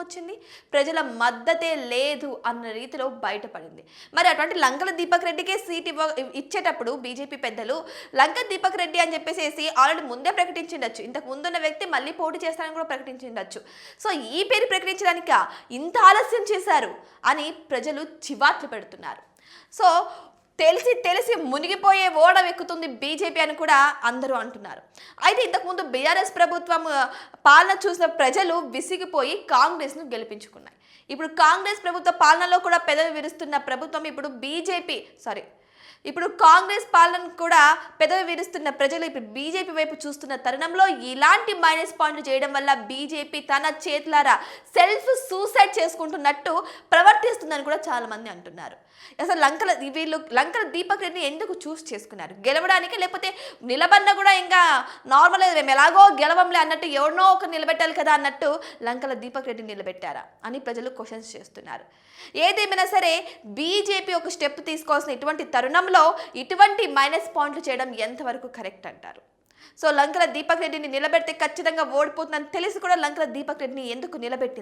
వచ్చింది. ప్రజల మద్దతే లేదు అన్న రీతిలో బయటపడింది. మరి అటువంటి లంకల దీపక్ రెడ్డికే సీట్ ఇవ్వ ఇచ్చేటప్పుడు బీజేపీ పెద్దలు లంక దీపక్ రెడ్డి అని చెప్పేసి ఆల్రెడీ ముందే ప్రకటించిండొచ్చు. ఇంతకు ముందున్న వ్యక్తి మళ్ళీ పోటీ చేస్తానని కూడా ప్రకటించిండొచ్చు. సో ఈ పేరు ప్రకటించడానిక ఇంత ఆలస్యం చేశారు అని ప్రజలు చివాట్లు పెడుతున్నారు. సో తెలిసి తెలిసి మునిగిపోయే ఓడ ఎక్కుతుంది బీజేపీ అని కూడా అందరూ అంటున్నారు. అయితే ఇంతకుముందు బీఆర్ఎస్ ప్రభుత్వం పాలన చూసిన ప్రజలు విసిగిపోయి కాంగ్రెస్ను గెలిపించుకున్నాయి. ఇప్పుడు కాంగ్రెస్ ప్రభుత్వ పాలనలో కూడా పెదవి విరుస్తున్న ప్రభుత్వం ఇప్పుడు బీజేపీ సారీ ఇప్పుడు కాంగ్రెస్ పాలన కూడా పెదవి విరుస్తున్న ప్రజలు ఇప్పుడు బీజేపీ వైపు చూస్తున్న తరుణంలో ఇలాంటి మైనస్ పాయింట్లు చేయడం వల్ల బీజేపీ తన చేతులారా సెల్ఫ్ సూసైడ్ చేసుకుంటున్నట్టు ప్రవర్తిస్తుందని కూడా చాలా మంది అంటున్నారు. అసలు లంకల వీళ్ళు లంకల దీపక్ రెడ్డిని ఎందుకు చూస్ చేసుకున్నారు? గెలవడానికి లేకపోతే నిలబడిన కూడా ఇంకా నార్మల్ మేము ఎలాగో గెలవంలే అన్నట్టు ఎవరినో ఒక నిలబెట్టాలి కదా అన్నట్టు లంకల దీపక్ రెడ్డి నిలబెట్టారా అని ప్రజలు క్వశ్చన్స్ చేస్తున్నారు. ఏదేమైనా సరే బీజేపీ ఒక స్టెప్ తీసుకోవాల్సిన ఇటువంటి తరుణంలో ఇటువంటి మైనస్ పాయింట్లు చేయడం ఎంతవరకు కరెక్ట్ అంటారు? సో లంకల దీపక్ రెడ్డిని నిలబెడితే ఖచ్చితంగా ఓడిపోతుందని తెలిసి కూడా లంకల దీపక్ రెడ్డిని ఎందుకు నిలబెట్టింది?